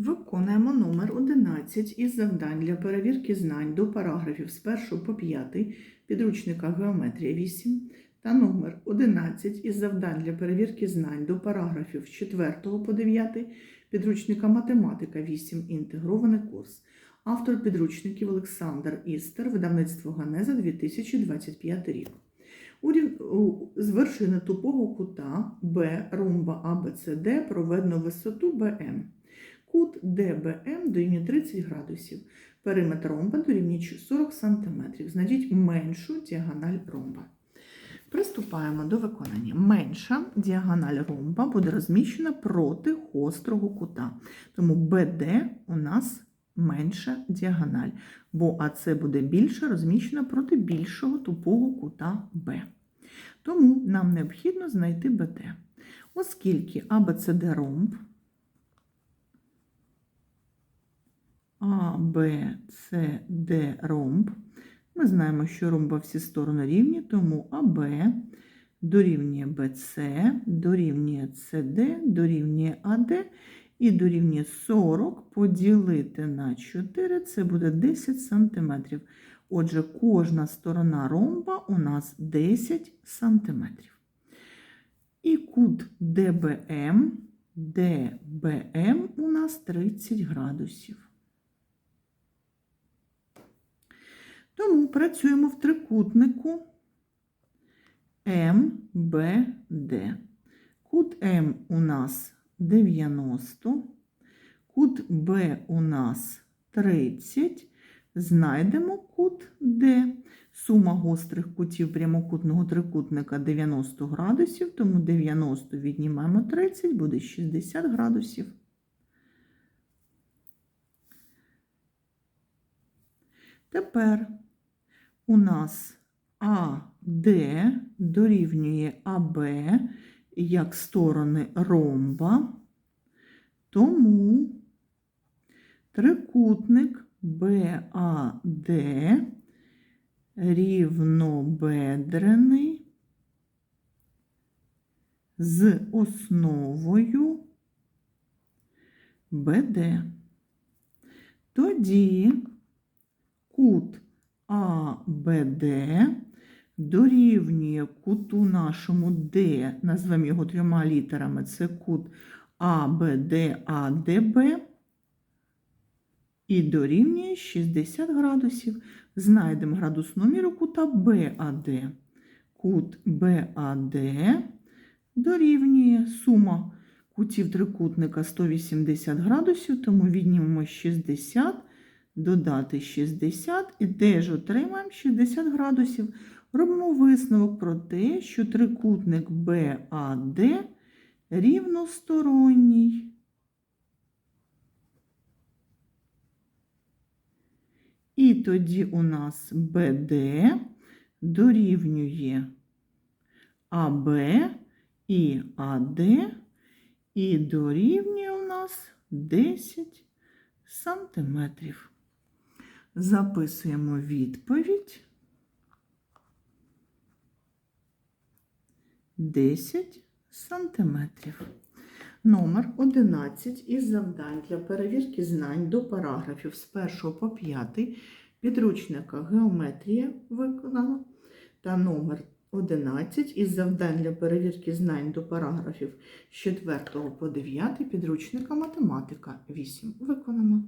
Виконуємо номер 11 із завдань для перевірки знань до параграфів з 1 по 5 підручника Геометрія 8 та номер 11 із завдань для перевірки знань до параграфів з 4 по 9 підручника Математика 8 інтегрований курс. Автор підручників Олександр Істер, видавництво Ганеза 2025 рік. З вершини тупого кута Б ромба АБЦД проведено висоту БМ. ДБМ дорівнює 30 градусів. Периметр ромба дорівнює 40 см. Знайдіть меншу діагональ ромба. Приступаємо до виконання. Менша діагональ ромба буде розміщена проти гострого кута. Тому БД у нас менша діагональ, бо АЦ буде більше розміщена проти більшого тупого кута Б. Тому нам необхідно знайти БД. Оскільки АБЦД ромб А, Б, С, Д ромб. Ми знаємо, що ромба всі сторони рівні, тому АБ дорівнює БЦ, дорівнює СД, дорівнює АД і дорівнює 40 поділити на 4, це буде 10 см. Отже, кожна сторона ромба у нас 10 см. І кут ДБМ, ДБМ у нас 30 градусів. Тому працюємо в трикутнику МБД. Кут М у нас 90, кут Б у нас 30. Знайдемо кут Д. Сума гострих кутів прямокутного трикутника 90 градусів, тому 90 віднімаємо 30, буде 60 градусів. Тепер у нас АД дорівнює АБ як сторони ромба, тому трикутник БАД рівнобедрений з основою БД. Тоді кут АБД дорівнює куту нашому Д, назвемо його трьома літерами, це кут АБД-АДБ, і дорівнює 60 градусів. Знайдемо градусну міру кута БАД. Кут БАД дорівнює сума кутів трикутника 180 градусів, тому віднімемо 60 додати 60 і теж отримаємо 60 градусів. Робимо висновок про те, що трикутник БАД рівносторонній. І тоді у нас БД дорівнює АБ і АД, і дорівнює у нас 10 сантиметрів. Записуємо відповідь. 10 сантиметрів. Номер 11 із завдань для перевірки знань до параграфів з 1 по 5 підручника Геометрія виконано та номер 11 із завдань для перевірки знань до параграфів з 4 по 9 підручника Математика 8 виконано.